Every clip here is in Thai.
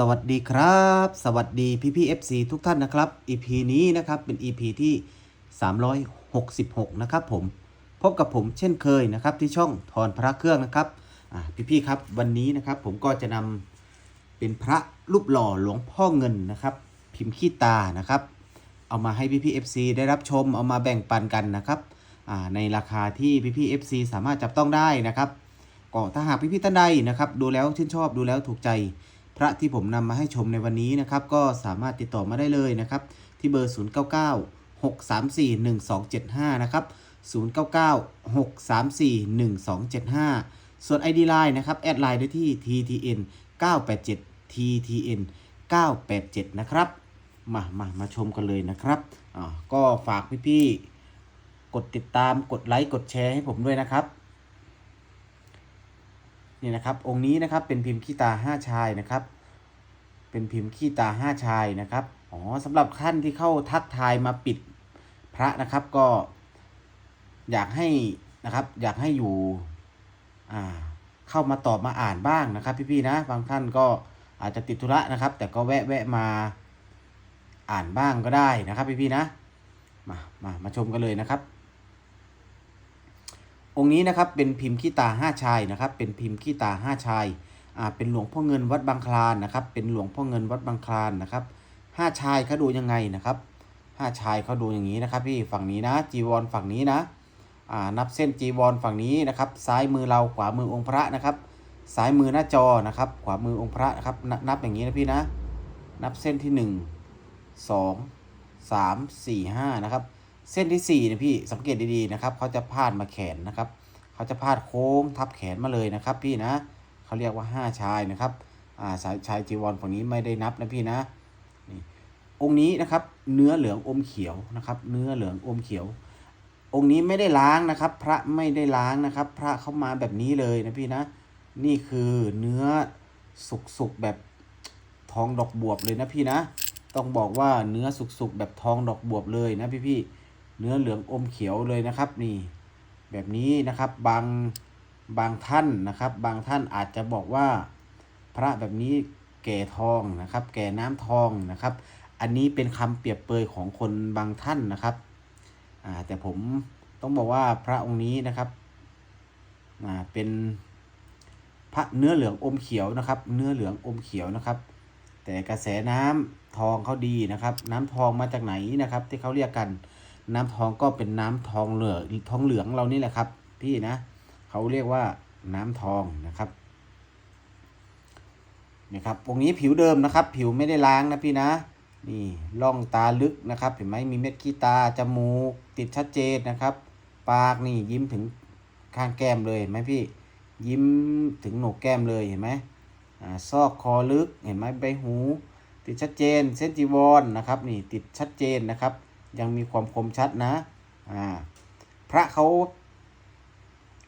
สวัสดีครับ สวัสดีพี่พี่ FC ทุกท่านนะครับ EP นี้นะครับเป็น EP ที่ 366 นะครับผมพบกับผมเช่นเคยนะครับที่ช่องทอนพระเครื่องนะครับพี่พี่ครับวันนี้นะครับผมก็จะนำเป็นพระรูปหล่อหลวงพ่อเงินนะครับ พิมพ์ขี้ตานะครับ เอามาให้พี่พี่ FC ได้รับชมเอามาแบ่งปันกันนะครับในราคาที่พี่พี่ FC สามารถจับต้องได้นะครับก็ถ้าหากพี่พี่ท่านใดนะครับดูแล้วชื่นชอบดูแล้วถูกใจ พระที่ผมนำมาให้ชมในวันนี้นะครับ ก็สามารถติดต่อมาได้เลยนะครับ ที่เบอร์ 099 634 1275 นะครับ 099 634 1275 ส่วน ID Line นะครับ แอดไลน์ได้ที่ TTN 987 TTN 987 นะครับ มามามาชมกันเลยนะครับอ่าก็ฝากพี่ๆ กดติดตามกดไลค์ กดแชร์ให้ผมด้วยนะครับ นี่นะครับ องค์นี้นะครับเป็นพิมพ์ขี้ตาห้าชายนะครับ เป็นพิมพ์ขี้ตาห้าชายนะครับอ๋อสำหรับท่านที่เข้าทักทายมาปิดพระนะครับก็ อยากให้นะครับ อยากให้อยู่อ่าเข้ามาตอบมาอ่านบ้างนะครับ พี่ๆนะบางท่านก็อาจจะติดธุระนะครับ แต่ก็แวะแวะมาอ่านบ้างก็ได้นะครับ พี่ๆนะมามามาชมกันเลยนะครับ องค์นี้นะครับเป็นพิมพ์ขี้ตาห้าชายนะครับ เป็นพิมพ์ขี้ตาห้าชายอ่าเป็นหลวงพ่อเงินวัดบางคลานนะครับ เป็นหลวงพ่อเงินวัดบางคลานนะครับห้าชายเขาดูยังไงนะครับห้าชายเขาดูอย่างนี้นะครับพี่ฝั่งนี้นะจีวรฝั่งนี้นะอ่านับเส้นจีวรฝั่งนี้นะครับ ซ้ายมือเราขวามือองค์พระนะครับซ้ายมือหน้าจอนะครับ ขวามือองค์พระนะครับนบนับอย่างนี้นะพี่นะ นับเส้นที่หนึ่งสองสามสี่ห้านะครับ เส้นที่สี่นะพี่สังเกตดีๆนะครับเขาจะพาดมาแขนนะครับเขาจะพาดโค้งทับแขนมาเลยนะครับ พี่นะเขาเรียกว่าห้าชายนะครับอ่าสายชายจีวรฝั่งนี้ไม่ได้นับนะพี่นะนี่องค์นี้นะครับ เนื้อเหลืองอมเขียวนะครับ เนื้อเหลืองอมเขียว องค์นี้ไม่ได้ล้างนะครับ พระไม่ได้ล้างนะครับ พระเข้ามาแบบนี้เลยนะพี่นะ นี่คือเนื้อสุกๆแบบทองดอกบวบเลยนะพี่นะ ต้องบอกว่าเนื้อสุกๆแบบทองดอกบวบเลยนะพี่ๆ เนื้อเหลืองอมเขียวเลยนะครับนี่แบบนี้นะครับบางบางท่านนะครับ บางท่านอาจจะบอกว่าพระแบบนี้แก่ทองนะครับ แก่น้ำทองนะครับ อันนี้เป็นคำเปรียบเปรยของคนบางท่านนะครับอ่าแต่ผมต้องบอกว่าพระองค์นี้นะครับอ่าเป็นพระเนื้อเหลืองอมเขียวนะครับ เนื้อเหลืองอมเขียวนะครับ แต่กระแสน้ำทองเขาดีนะครับ น้ำทองมาจากไหนนะครับ ที่เขาเรียกกัน น้ำทองก็เป็นน้ำทองเหลืองทองเหลืองเรานี่แหละครับ พี่นะเขาเรียกว่าน้ำทองนะครับนี่ครับองนี้ผิวเดิมนะครับ ผิวไม่ได้ล้างนะพี่นะนี่ร่องตาลึกนะครับ เห็นไหมมีเม็ดขี้ตาจมูกติดชัดเจนนะครับ ปากนี่ยิ้มถึงข้างแก้มเลยเห็นไหมพี่ ยิ้มถึงโหนกแก้มเลยเห็นไหมอ่าซอกคอลึกเห็นไหมใบหู ติดชัดเจนเส้นจีวรนะครับ นี่ติดชัดเจนนะครับ ยังมีความคมชัดนะ อ่า พระเขา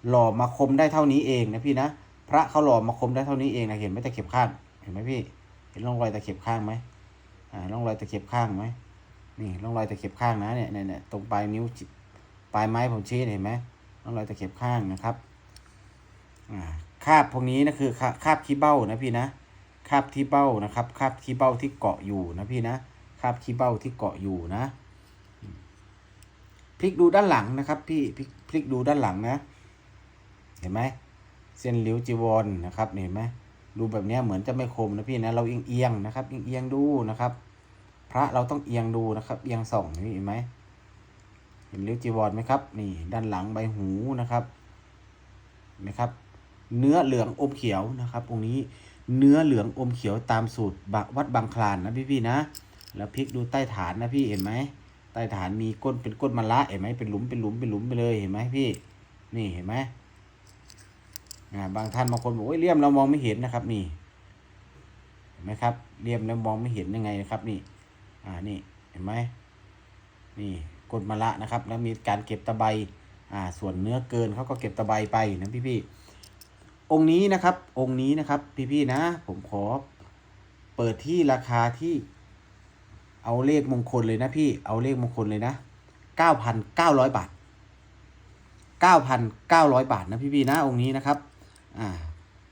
หล่อมาคมได้เท่านี้เองนะพี่นะ พระเขาหล่อมาคมได้เท่านี้เองนะเห็นไหมตะเข็บข้าง เห็นไหมพี่ เห็นร่องรอยตะเข็บข้างไหมอ่า ร่องรอยตะเข็บข้างไหมนี่ร่องรอยตะเข็บข้างนะเนี่ยเนี่ยเนี่ยตรงปลายนิ้วปลายไม้ผมชี้เห็นไหมร่องรอยตะเข็บข้างนะครับ อ่า คาบพวกนี้นะคือคาคาบขี้เบ้านะพี่นะ คาบที่เบ้านะครับ คาบขี้เบ้าที่เกาะอยู่นะพี่นะ คาบขี้เบ้าที่เกาะอยู่นะ พลิกดูด้านหลังนะครับ พี่พลิกพลิกดูด้านหลังนะ เห็นไหมเส้นริ้วจีวรนนะครับเห็นไหมดูแบบนี้เหมือนจะไม่คมนะพี่นะเราเอียงเอียงๆนะครับเอียงเอียงๆดูนะครับ พระเราต้องเอียงดูนะครับ เอียงส่องนี่เห็นไหมเห็นริ้วจีวรไหมครับ นี่ ด้านหลังใบหูนะครับเห็นไหมครับ เนื้อเหลืองอมเขียวนะครับตรงนี้เนื้อเหลืองอมเขียวตามสูตรวัดบางคลานนะพี่ๆนะ แล้วพลิกดูใต้ฐานนะพี่เห็นไหม ใต้ฐานมีก้นเป็นก้นมะละเห็นไหมเป็นหลุมเป็นหลุมเป็นหลุมไปเลยเห็นไหมพี่ นี่เห็นไหมอ่าบางท่านบางคนบอกว่าเลี่ยมเรามองไม่เห็นนะครับ นี่เห็นไหมครับเลี่ยมแล้วมองไม่เห็นยังไงนะครับ นี่ อ่านี่เห็นไหมนี่ก้นมะละนะครับ แล้วมีการเก็บตะไบอ่า ส่วนเนื้อเกินเขาก็เก็บตะไบไปนะพี่พี่องค์นี้นะครับ องค์นี้นะครับ พี่พี่นะ ผมขอเปิดที่ราคาที่ เอาเลขมงคลเลยนะพี่ เอาเลขมงคลเลยนะเก้าพันเก้าร้อยบาทเก้าพันเก้าร้อยบาทนะพี่พี่ๆนะองค์นี้นะครับ อ่า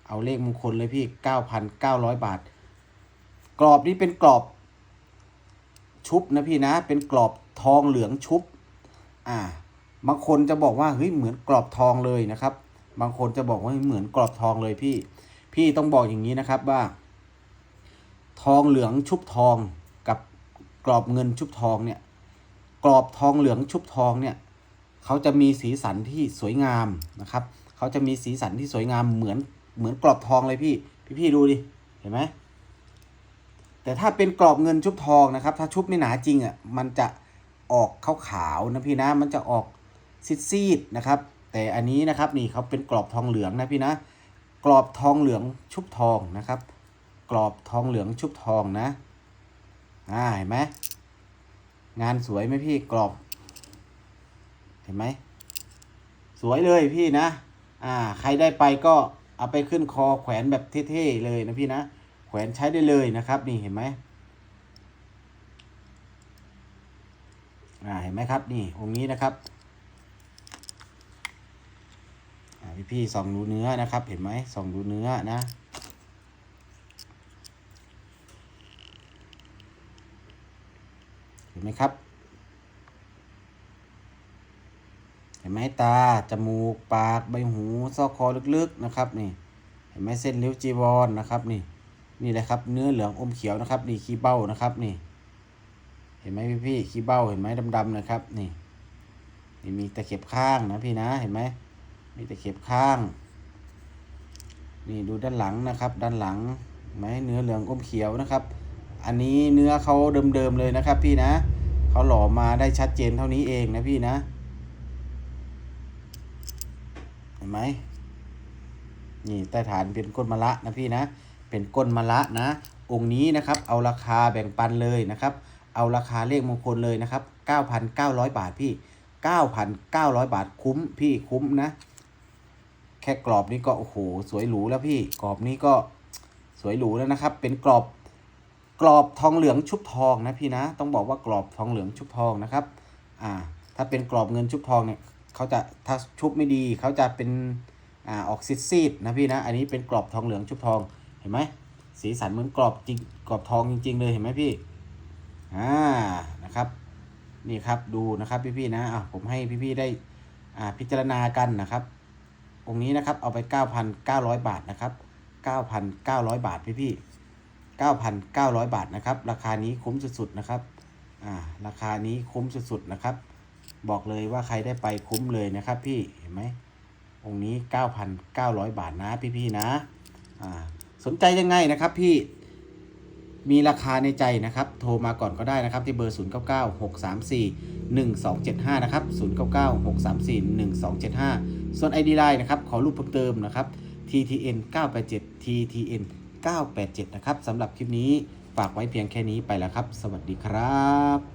เอาเลขมงคลเลยพี่เก้าพันเก้าร้อยบาท กรอบนี้เป็นกรอบ ชุบนะพี่นะ เป็นกรอบทองเหลืองชุบ อ่า บางคนจะบอกว่าเฮ้ยเหมือนกรอบทองเลยนะครับ บางคนจะบอกว่าเหมือนกรอบทองเลยพี่ พี่ต้องบอกอย่างนี้นะครับว่า ทองเหลืองชุบทอง กรอบเงินชุบทองเนี่ย กรอบทองเหลืองชุบทองเนี่ยเขาจะมีสีสันที่สวยงามนะครับเขาจะมีสีสันที่สวยงามเหมือนเหมือนกรอบทองเลยพี่พี่พี่ดูดิเห็นไหมแต่ถ้าเป็นกรอบเงินชุบทองนะครับ ถ้าชุบไม่หนาจริงอะมันจะออกขาวๆนะพี่นะมันจะออกซีดๆนะครับ แต่อันนี้นะครับนี่เขาเป็นกรอบทองเหลืองนะพี่นะ กรอบทองเหลืองชุบทองนะครับ กรอบทองเหลืองชุบทองนะ อ่าเห็นไหมงานสวยไหมพี่กรอบ เห็นไหม สวยเลยพี่นะ อ่า ใครได้ไปก็เอาไปขึ้นคอแขวนแบบเท่ๆเลยนะพี่นะ แขวนใช้ได้เลยนะครับ นี่เห็นไหมอ่าเห็นไหมครับ นี่องค์นี้นะครับอ่าพี่พี่ๆส่องดูเนื้อนะครับ เห็นไหมส่องดูเนื้อนะ ห็นไหมครับ เห็นไหมตา จมูก ปาก ใบหู ซอกคอลึกๆนะครับนี่ เห็นไหมเส้นเลี้ยวจีวรนะครับนี่ นี่แหละครับเนื้อเหลืองอมเขียวนะครับนี่ขี้เบ้านะครับนี่ เห็นไหมพี่พี่ขี้เบ้าเห็นไหมดำๆนะครับนี่นี่มีตะเข็บข้างนะพี่นะเห็นไหมมีตะเข็บข้าง นี่ดูด้านหลังนะครับ ด้านหลังไหมเนื้อเหลืองอมเขียวนะครับ อันนี้เนื้อเขาเดิมๆเลยนะครับ พี่นะเขาหล่อมาได้ชัดเจนเท่านี้เองนะพี่นะ เห็นไหมนี่ใต้ฐานเป็นก้นมะละนะพี่นะ เป็นก้นมะละนะ องค์นี้นะครับ เอาราคาแบ่งปันเลยนะครับ เอาราคาเลขมงคลเลยนะครับ 9,900 บาทพี่ 9,900 บาทคุ้มพี่คุ้มนะ แค่กรอบนี้ก็โอ้โหสวยหรูแล้วพี่ กรอบนี้ก็สวยหรูแล้วนะครับ เป็นกรอบ กรอบทองเหลืองชุบทองนะพี่นะ ต้องบอกว่ากรอบทองเหลืองชุบทองนะครับ อ่า ถ้าเป็นกรอบเงินชุบทองเนี่ยเขาจะถ้าชุบไม่ดีเขาจะเป็นอ่าออกซีดๆนะพี่นะ อันนี้เป็นกรอบทองเหลืองชุบทองเห็นไหมสีสันเหมือนกรอบจริงกรอบทองจริง ๆ เลยเห็นไหมพี่อ่านะครับ นี่ครับดูนะครับพี่ๆนะอะผมให้พี่ๆได้อ่าพิจารณากันนะครับองค์นี้นะครับเอาไป 9,900 บาทนะครับ 9,900 บาทพี่ๆ 9,900 บาทนะครับ ราคานี้คุ้มสุดๆนะครับ อ่า ราคานี้คุ้มสุดๆนะครับ บอกเลยว่าใครได้ไปคุ้มเลยนะครับพี่ เห็นไหมองค์นี้ 9,900 บาทนะพี่ๆนะ อ่า สนใจยังไงนะครับพี่ มีราคาในใจนะครับ โทรมาก่อนก็ได้นะครับ ที่เบอร์ 0 9 9 6 3 4 1 2 7 5 นะครับ 0 9 9 6 3 4 1 2 7 5 ส่วน ID Line นะครับ ขอรูปเพิ่มเติมนะครับ TTN 987 TTN 987 นะครับสำหรับคลิปนี้ฝากไว้เพียงแค่นี้ไปแล้วครับ สวัสดีครับ